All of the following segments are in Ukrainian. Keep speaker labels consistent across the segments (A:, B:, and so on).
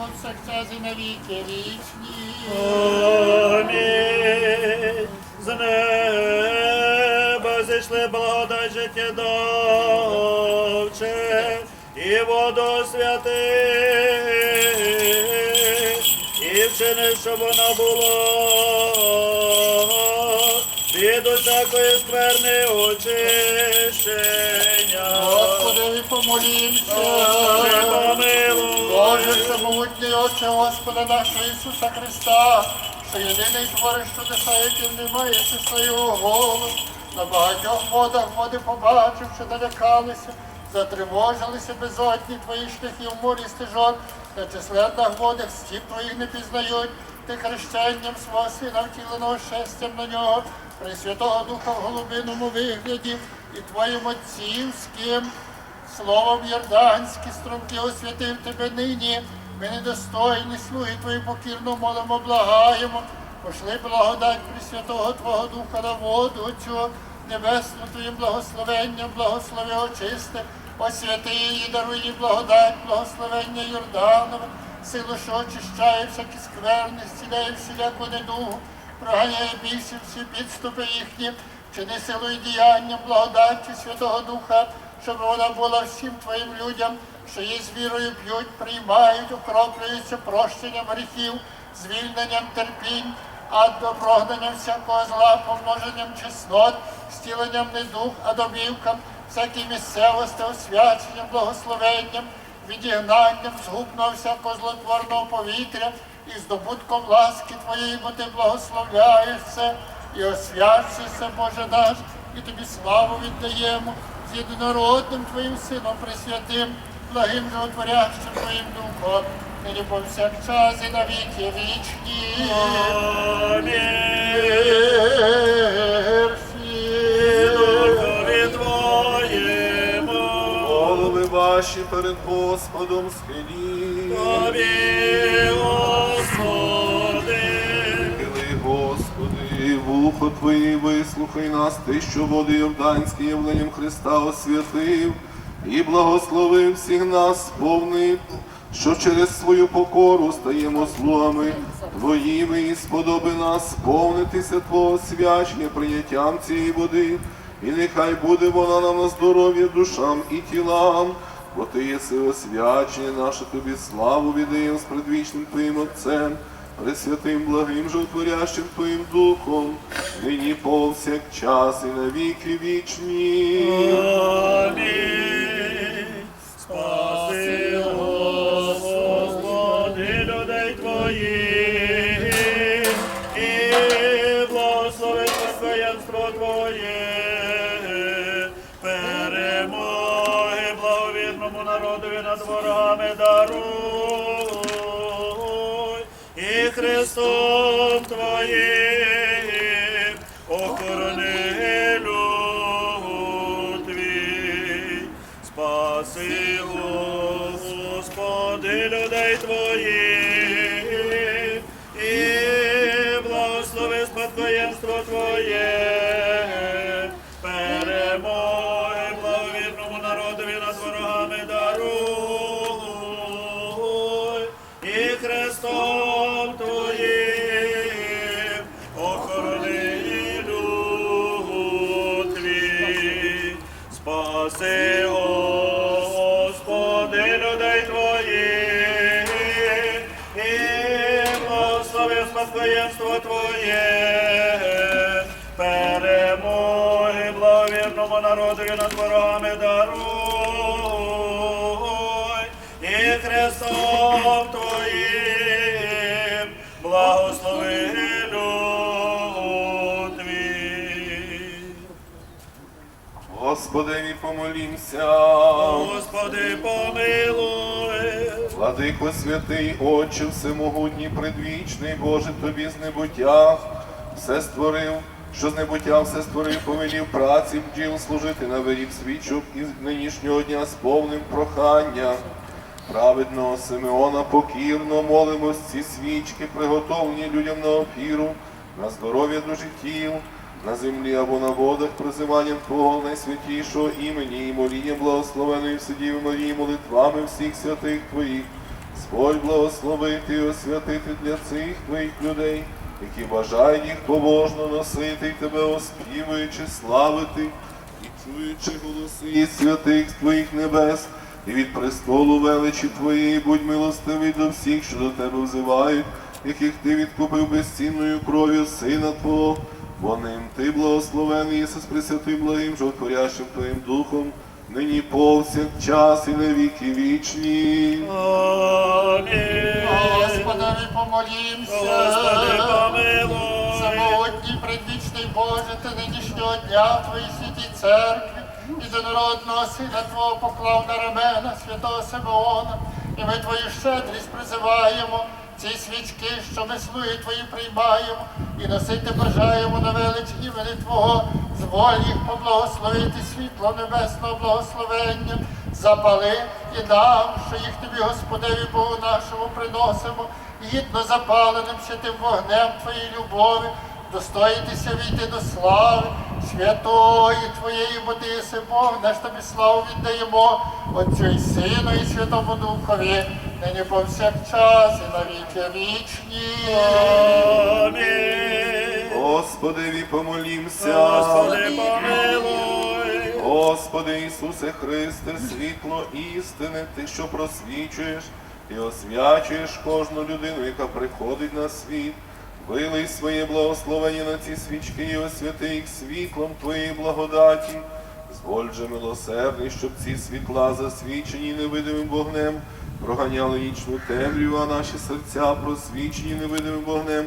A: повсякчас і на віки вічні.
B: Амінь. З неба зійшли благодать життя довче і воду святих, і вчини, щоб вона була від усякої скверни очищення.
A: Господи, помолімся. Всемогутній Отче Господа нашого Ісуса Христа, що єдиний що дихає, яким немає числа його голос. На багатьох водах води побачивши, налякалися, затривожилися безодні твої шляхи в морі стежок, на численних водах стіп твоїх не пізнають. Ти хрещенням свого сина втіленого шестям на нього, Пресвятого Духа в голубиному вигляді і твоїм отцівським. Словом Йорданські струмки освятив тебе нині. Ми недостойні слуги твої покірно молимо, благаємо. Пошли благодать Пресвятого Твого Духа на воду цю, небесну Твоїм благословенням, благослови очисти, освяти її, даруй їй благодать, благословення Йорданове, силу, що очищає всякі скверни, зціляє всіляку недугу, проганяє більше всі підступи їхні, чини силою діянням благодаті Святого Духа, щоб вона була всім твоїм людям, її з вірою п'ють, приймають, окроплюються прощенням гріхів, звільненням терпінь, а допрогнанням всякого зла, помноженням чеснот, стіленням а домівкам, всякій місцевості, освяченням, благословенням, відігнанням згубного всякого злотворного повітря і здобутком ласки Твоєї, бо ти благословляєш це і освячуєшся, Боже наш, і тобі славу віддаємо з єдинородним Твоїм Сином Пресвятим, благим животворящим Твоїм Духом, нині повсякчас і на віки вічні.
B: Твоєму.
C: Голови ваші перед Господом схилі.
B: Тобі, Господи,
C: Хили, Господи, вухо Твоє, вислухай нас, Ти, що води Йорданські явленням Христа освятив, і благословив всіх нас, сповнив, що через свою покору стаємо слугами Твоїми, і сподоби нас сповнитися Твого свячення прийняттям цієї води, і нехай буде вона нам на здоров'я душам і тілам. Бо ти єси освячення наше тобі славу віддаємо з предвічним Твоїм Отцем, Пресвятим благим животворящим Твоїм Духом, нині повсякчас і на віки вічні.
B: Амінь. Спадкоємство Твоє, перемоги благовірному народові над ворогами даруй, і Христом Твоїм охорони люд твій. Спаси, Господи, людей Твоїх, Спаси, Господи, людей Твоїх, і благослови спадкоємство Твоє, перемоги благовірному народові над ворогами даруй, і Христом
C: Господи, помолімся.
B: Господи, помилуй.
C: Владико святий, Отче, всемогутній, предвічний, Боже, тобі з небуття все створив, що з небуття все створив, повелів праці бджіл служити на виріб свічок і нинішнього дня з повним прохання. Праведного Симеона покірно молимось ці свічки, приготовлені людям на офіру, на здоров'я до життів, на землі або на водах, призиванням Твого найсвятішого імені і молінням благословеної Вседіви Марії, молитвами всіх святих Твоїх, Господь благословити і освятити для цих твоїх людей, які бажають їх побожно носити і тебе оспівуючи, славити і чуючи голоси святих твоїх небес, і від престолу величі твоєї будь милостивий до всіх, що до тебе взивають, яких ти відкупив безцінною кров'ю Сина Твого, бо ним ти благословений Ісус Пресвятим благим, животворящим Твоїм Духом, нині повсякчас і на віки вічні.
B: Амінь.
A: Господи, помолімся.
B: Господи, помилуй.
A: Самотній предвічний Боже, ти нинішнього дня в Твоїй святій церкві і до народного сина Твого поклав на рамена святого Симеона, і ми Твою щедрість призиваємо, ці свічки, що ми слуги Твої приймаємо, і носити бажаємо на велич імені Твого, зволь їх поблагословити світло небесного благословення, запали і нам, що їх тобі, Господеві Богу нашому приносимо, гідно запаленим святим вогнем Твоєї любові, достоїтися війти до слави, святої Твоєї води, Бог, наш тобі славу віддаємо, Отцю і Сину, і Святому Духові, нині повсякчас і на віки вічні.
B: Амінь.
C: Господеві помолімся.
B: Господи, помилуй.
C: Господи Ісусе Христе, світло істини, Ти, що просвічуєш і освячуєш кожну людину, яка приходить на світ. Вилий своє благословення на ці свічки і освяти їх світлом Твоєї благодаті. Зволь же милосердний, щоб ці світла, засвічені невидимим вогнем, проганяли нічну темряву, а наші серця просвічені невидимим вогнем,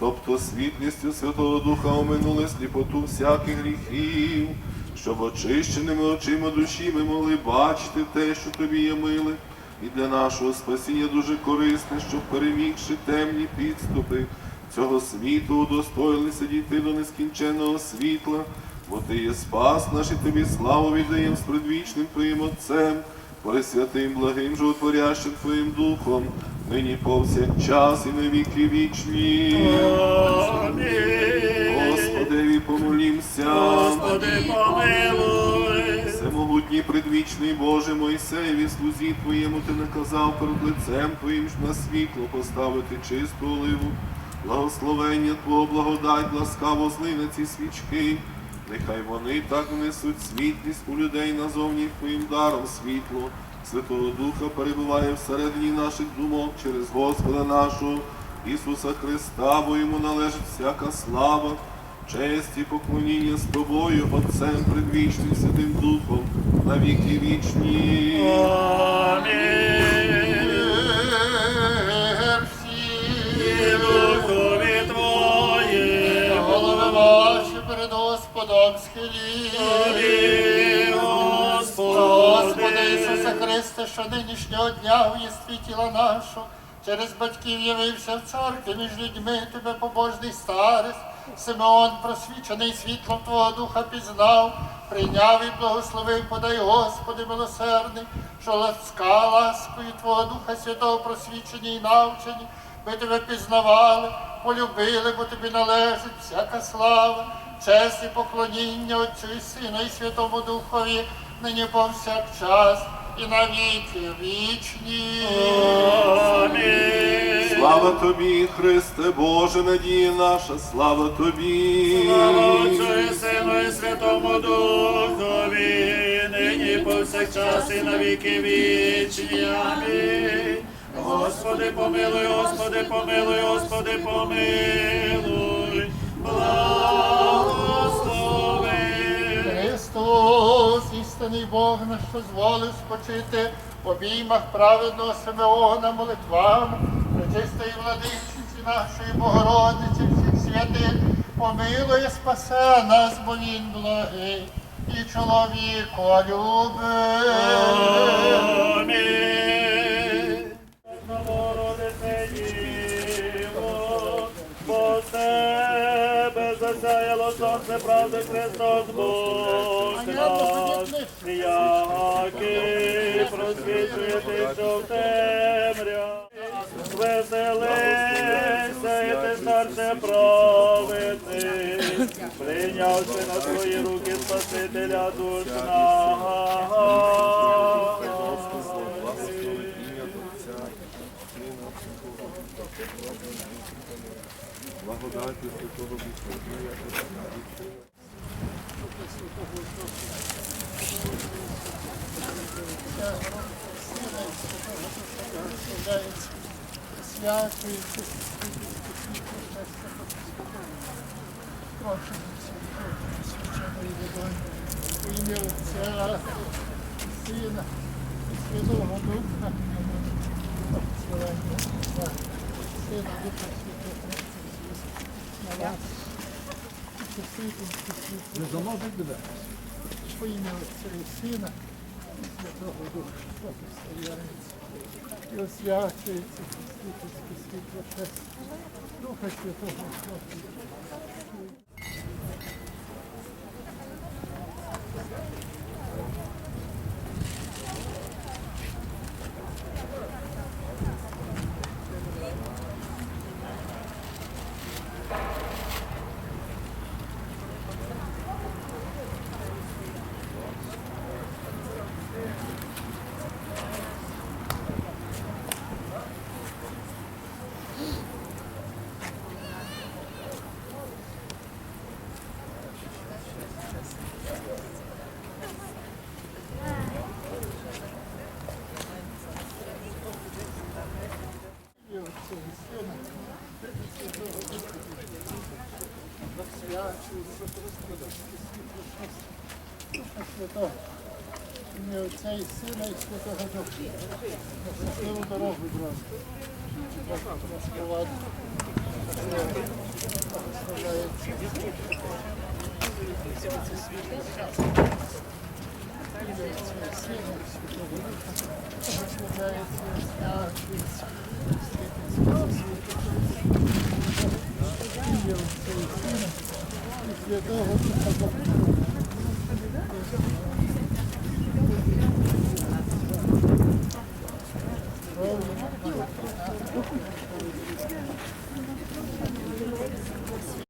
C: тобто світлістю Святого Духа оминули сліпоту всяких гріхів, щоб очищеними очима душі ми могли бачити те, що тобі є миле, і для нашого спасіння дуже корисне, щоб перемігши темні підступи цього світу, удостоїлися дійти до нескінченного світла, бо ти є спас наш і тобі славу віддаєм з предвічним Твоїм Отцем, Пресвятим, благим, животворящим Твоїм Духом, нині повсякчас і на віки вічні.
B: Амінь.
C: Господеві помолімся.
B: Господи, помилуй.
C: Всемогутній предвічний Боже Мойсеєві, слузі Твоєму ти наказав перед лицем Твоїм ж на світло поставити чисту оливу. Благословення Твого, благодать, ласкаво зли ці свічки. Нехай вони так внесуть світлість у людей назовні Твоїм даром світло. Святого Духа перебуває всередині наших думок через Господа нашого Ісуса Христа, бо йому належить всяка слава, честь і поклоніння з тобою, Отцем предвічним Святим Духом, на віки вічні.
B: Амінь.
A: Ваші перед Господом схилі. Господи. Ісусе Христе, що нинішнього дня у єстві тіла нашого, через батьків явився в церкві між людьми, тебе побожний старець, Симеон, просвічений світлом Твого Духа пізнав, прийняв і благословив, подай, Господи, милосердний, що ласка ласкою Твого Духа Святого просвічені і навчені, ми тебе пізнавали, полюбили, бо тобі належить всяка слава, честь і поклоніння Отцю і Сину і Святому Духові, нині повсякчас і на віки вічні.
B: Амінь.
C: Слава тобі, Христе Боже, надія наша, слава тобі.
B: Слава Отцю і Сину і Святому Духові, нині повсякчас і на віки вічні. Амінь. Господи, помилуй, Господи, помилуй, Господи, помилуй. Благослови.
A: Христос, істинний Бог, наш що зволив спочити в обіймах праведного Симеона молитвами, пречистої владичиці нашої Богородиці, всіх святих, помилує, спасе нас, бо він благий і чоловіко любить.
B: Амінь. Сонце правди Христос Бог наш, який просвічує ти, що в темряві. Веселися, і ти старше правити, прийнявши на свої руки Спасителя душ наших.
C: Святого
A: Водою, у ім'я Отця, Сина, і Святого Духа, Сина, Духа Святого, часити, і світло. Во ім'я Сина, Святого Духа, благословляється. І освячується світицьке світло честь Духа Святого Господа. Святого. Ім'я Отця і Сина, і Святого Духа. На щасливу дорогу, брат. Розпровадити. Благословляється. Святого Духа